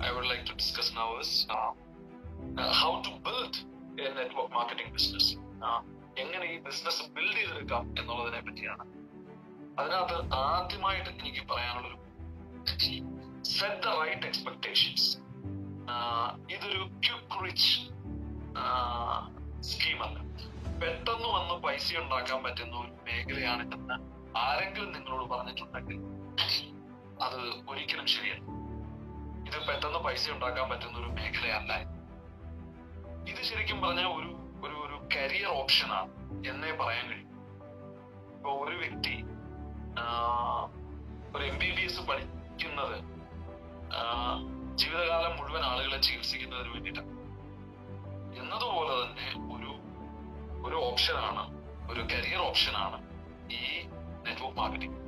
I would like to discuss now is uh, uh, how to build a network marketing business. Uh, എങ്ങനെ ഈ business build ചെയ്തെടുക്കാം എന്നുള്ളതിനെ പറ്റിയാണ്. അതിനകത്ത് ആദ്യമായിട്ട് എനിക്ക് പറയാനുള്ളൊരു സെറ്റ് ദ റൈറ്റ് എക്സ്പെക്ടേഷൻസ് ഇതൊരു ക്യുക്ക് റിച്ച് സ്കീമല്ല പെട്ടെന്ന് വന്ന് പൈസ ഉണ്ടാക്കാൻ പറ്റുന്ന ഒരു മേഖലയാണ് എന്ന് ആരെങ്കിലും നിങ്ങളോട് പറഞ്ഞിട്ടുണ്ടെങ്കിൽ അത് ഒരിക്കലും ശരിയല്ല. ഇത് പെട്ടെന്ന് പൈസ ഉണ്ടാക്കാൻ പറ്റുന്ന ഒരു മേഖലയല്ല. ഇത് ശരിക്കും പറഞ്ഞാൽ ഒരു ഒരു ഒരു കരിയർ ഓപ്ഷനാണ് എന്നേ പറയാൻ കഴിയും. ഇപ്പൊ ഒരു വ്യക്തി ഒരു എം ബി ബി എസ് പഠിക്കുന്നത് ജീവിതകാലം മുഴുവൻ ആളുകളെ ചികിത്സിക്കുന്നതിന് വേണ്ടിയിട്ടാണ്. എന്നതുപോലെ തന്നെ ഒരു ഒരു ഓപ്ഷനാണ് ഒരു കരിയർ ഓപ്ഷനാണ് ഈ നെറ്റ്വർക്ക് മാർക്കറ്റിംഗ്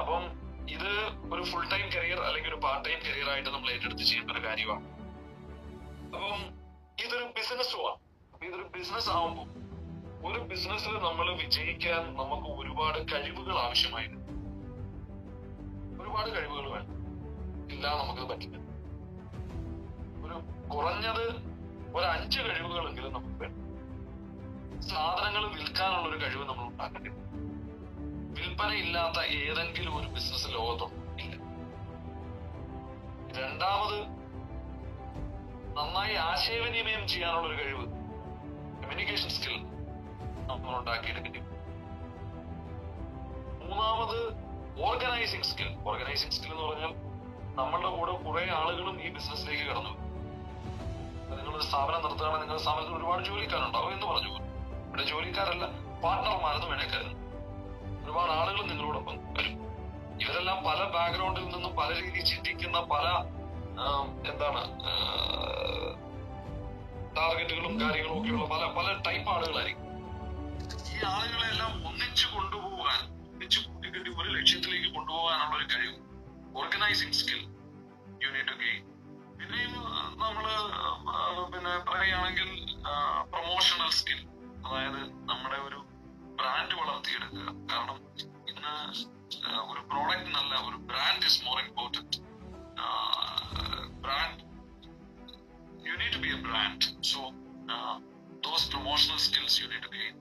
അപ്പം ഇത് ഒരു ഫുൾ ടൈം കരിയർ അല്ലെങ്കിൽ ഒരു പാർട്ട് ടൈം കരിയർ ആയിട്ട് നമ്മൾ ഏറ്റെടുത്ത് ചെയ്യേണ്ട ഒരു കാര്യമാണ്. അപ്പം ഇതൊരു ബിസിനസ്സുമാണ് ഇതൊരു ബിസിനസ് ആവുമ്പോൾ ഒരു ബിസിനസ്സിൽ നമ്മൾ വിജയിക്കാൻ നമുക്ക് ഒരുപാട് കഴിവുകൾ ആവശ്യമായിരുന്നു ഒരുപാട് കഴിവുകൾ വേണം. ഇല്ല നമുക്കത് പറ്റില്ല. ഒരു കുറഞ്ഞത് ഒരു അഞ്ച് കഴിവുകളെങ്കിലും നമുക്ക് വേണം. സാധനങ്ങൾ വിൽക്കാനുള്ള ഒരു കഴിവ് നമ്മൾ ഉണ്ടാക്കേണ്ടി. വിൽപ്പന ഇല്ലാത്ത ഏതെങ്കിലും ഒരു ബിസിനസ് ലോകത്തുണ്ടോ? രണ്ടാമത് നന്നായി ആശയവിനിമയം ചെയ്യാനുള്ള ഒരു കഴിവ്. കമ്മ്യൂണിക്കേഷൻ സ്കിൽ നമ്മൾ ഉണ്ടാക്കിയെടുക്കേണ്ടി വരും. മൂന്നാമത് ഓർഗനൈസിങ് സ്കിൽ ഓർഗനൈസിങ് സ്കിൽ എന്ന് പറഞ്ഞാൽ നമ്മളുടെ കൂടെ കുറെ ആളുകളും ഈ ബിസിനസ്സിലേക്ക് കടന്നു. നിങ്ങൾ ഒരു സ്ഥാപനം നടത്തുകയാണെങ്കിൽ നിങ്ങളുടെ സ്ഥാപനത്തിൽ ഒരുപാട് ജോലിക്കാരുണ്ടാവും എന്ന് പറഞ്ഞു. ഇവിടെ ജോലിക്കാരല്ല പാർട്ട്ണർമാരെന്ന് വേണേ കരുതും. ഒരുപാട് ആളുകൾ നിങ്ങളോടൊപ്പം വരും. ഇവരെല്ലാം പല ബാക്ക്ഗ്രൗണ്ടിൽ നിന്നും പല രീതിയിൽ ചിന്തിക്കുന്ന പല എന്താണ് ടാർഗറ്റുകളും കാര്യങ്ങളും ഒക്കെയുള്ള പല പല ടൈപ്പ് ആളുകളായിരിക്കും. ഈ ആളുകളെ എല്ലാം ഒന്നിച്ചു കൊണ്ടുപോകാൻ ഒന്നിച്ചു കൂട്ടിക്കെട്ടി ഒരു ലക്ഷ്യത്തിലേക്ക് കൊണ്ടുപോകാനുള്ള ഒരു കഴിവ് ഓർഗനൈസിങ് സ്കിൽ യൂണിറ്റ് ഗെയിൻ പിന്നെയും നമ്മൾ പിന്നെ പറയുകയാണെങ്കിൽ പ്രൊമോഷണൽ സ്കിൽ അതായത് നമ്മുടെ ഒരു ബ്രാൻഡ് വളർത്തിയെടുക്കുക. കാരണം ഇന്ന് ഒരു പ്രോഡക്റ്റ് നല്ല ഒരു brand is more important brand you need to be a brand so those promotional skills you need to gain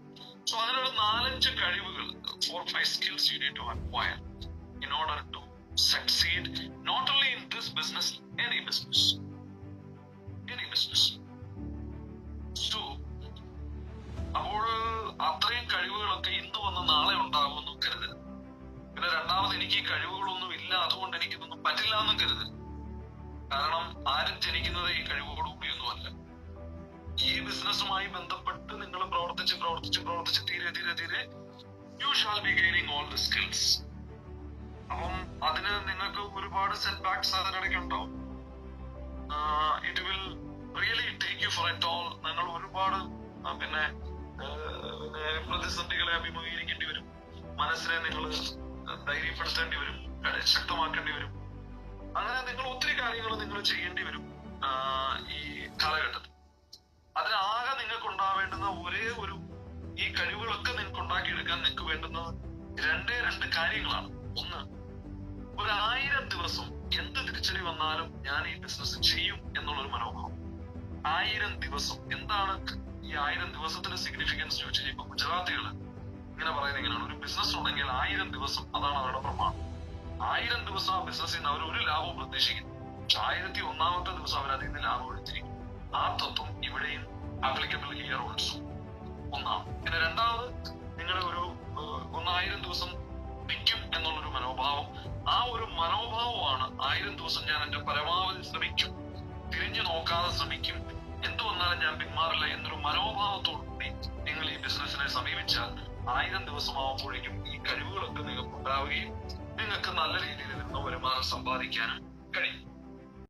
so അതിനൊരു നാലഞ്ച് കഴിവുകൾ four five skills you need to acquire in order to succeed not only in this business any business any business ബിസിനസ്സുമായി ബന്ധപ്പെട്ട് നിങ്ങൾ പ്രവർത്തിച്ച് പ്രവർത്തിച്ച് പ്രവർത്തിച്ച് തീരെ തീരെ തീരെ you shall be gaining all the skills അപ്പം അതിന് നിങ്ങൾക്ക് ഒരുപാട് സെറ്റ് ബാക്സ് അതിനിടയ്ക്ക് ഉണ്ടാവും. It will really take you for at all നിങ്ങൾ ഒരുപാട് പിന്നെ പ്രതിസന്ധികളെ അഭിമുഖീകരിക്കേണ്ടി വരും. മനസ്സിനെ നിങ്ങൾ ധൈര്യപ്പെടുത്തേണ്ടി വരും. ശക്തമാക്കേണ്ടി വരും. അങ്ങനെ നിങ്ങൾ ഒത്തിരി കാര്യങ്ങൾ നിങ്ങൾ ചെയ്യേണ്ടി വരും. ഈ ഉണ്ടാവേണ്ടുന്ന ഒരേ ഒരു ഈ കഴിവുകളൊക്കെ നിനക്ക് ഉണ്ടാക്കിയെടുക്കാൻ നിനക്ക് വേണ്ടുന്നത് രണ്ടേ രണ്ട് കാര്യങ്ങളാണ്. ഒന്ന് ഒരു ആയിരം ദിവസം എന്ത് തിരിച്ചടി വന്നാലും ഞാൻ ഈ ബിസിനസ് ചെയ്യും എന്നുള്ളൊരു മനോഭാവം. ആയിരം ദിവസം എന്താണ് ഈ ആയിരം ദിവസത്തിന്റെ സിഗ്നിഫിക്കൻസ് ചോദിച്ചാൽ ഇപ്പൊ ഗുജറാത്തികൾ ഇങ്ങനെ പറയുന്നത് ഇങ്ങനെയാണ്. ഒരു ബിസിനസ് ഉണ്ടെങ്കിൽ ആയിരം ദിവസം അതാണ് അവരുടെ പ്രമാണം. ആയിരം ദിവസം ആ ബിസിനസ്സിൽ നിന്ന് അവർ ഒരു ലാഭവും പ്രതീക്ഷിക്കുന്നു. പക്ഷെ ആയിരത്തി ഒന്നാമത്തെ ദിവസം അവർ അതിൽ നിന്ന് ലാഭം എടുത്തിരിക്കും ആ തത്വം ഇവിടെയും ആപ്ലിക്കബിൾ ഹിയർ ഓൾസോ ഒന്നാണ് പിന്നെ രണ്ടാമത് നിങ്ങളുടെ ഒരു ഒന്നായിരം ദിവസം നിൽക്കും എന്നുള്ളൊരു മനോഭാവം. ആ ഒരു മനോഭാവമാണ് ആയിരം ദിവസം ഞാൻ എന്റെ പരമാവധി ശ്രമിക്കും. തിരിഞ്ഞു നോക്കാതെ ശ്രമിക്കും. എന്ത് വന്നാലും ഞാൻ പിന്മാറില്ല എന്നൊരു മനോഭാവത്തോടുകൂടി നിങ്ങൾ ഈ ബിസിനസ്സിനെ സമീപിച്ചാൽ ആയിരം ദിവസമാകുമ്പോഴേക്കും ഈ കഴിവുകളൊക്കെ നിങ്ങൾക്ക് ഉണ്ടാവുകയും നിങ്ങൾക്ക് നല്ല രീതിയിൽ നിന്ന് വരുമാനം സമ്പാദിക്കാനും കഴിയും.